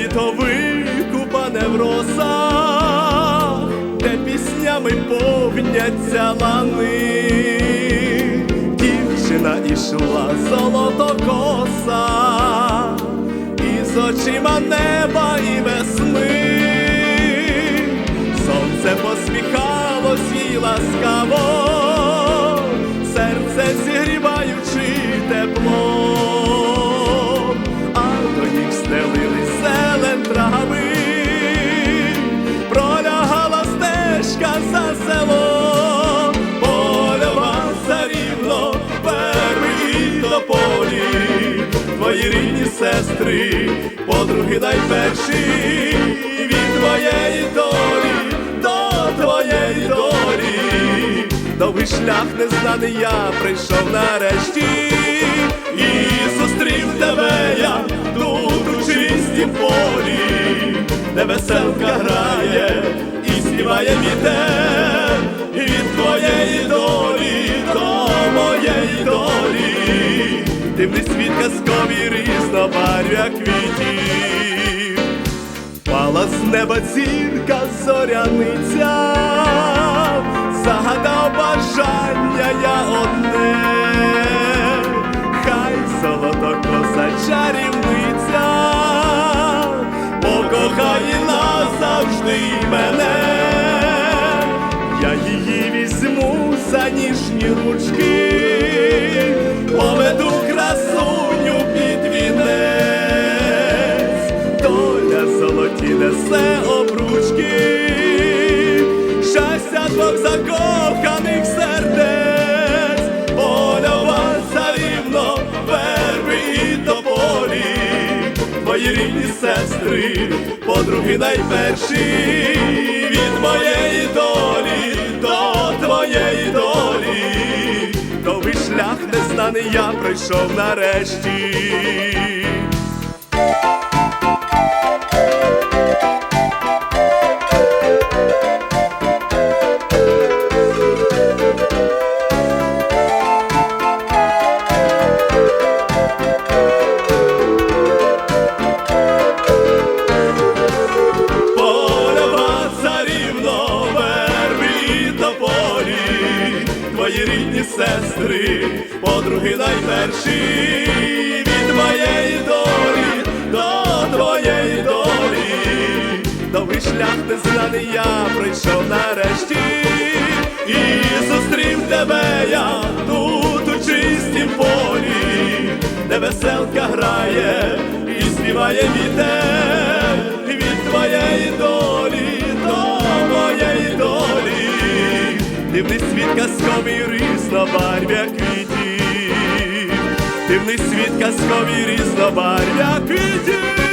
світовику, пане в розах, де піснями повняться лани, дівчина ішла золотокоса, і з очима неба і весни, сонце посміхалось їй ласкаво. Рідні сестри, подруги найперші, від твоєї долі до твоєї долі, довгий шлях незнаний я прийшов нарешті, і зустрів тебе я тут у чистім полі, де веселка грає і співає вітер, від твоєї долі до моєї долі, дивний світ казковий різнобарв'я квітів. Пала з неба зірка зоряниця, загадав бажання я одне, хай золотокоса чарівниця, покохає назавжди мене, щастя закоханих сердець, польова царівно, верби і тополі, твої рідні сестри, подруги найперші, від моєї долі до твоєї долі, довгий шлях незнаний я пройшов нарешті. Рідні сестри, подруги найперші, від моєї долі до твоєї долі, довгий шлях незнаний я пройшов нарешті, і зустрів тебе я тут у чистім полі, де веселка грає і співає вітер від твоєї долі дивний світ казковий різнобарв'я квітів, дивний світ казковий різнобарв'я квітів.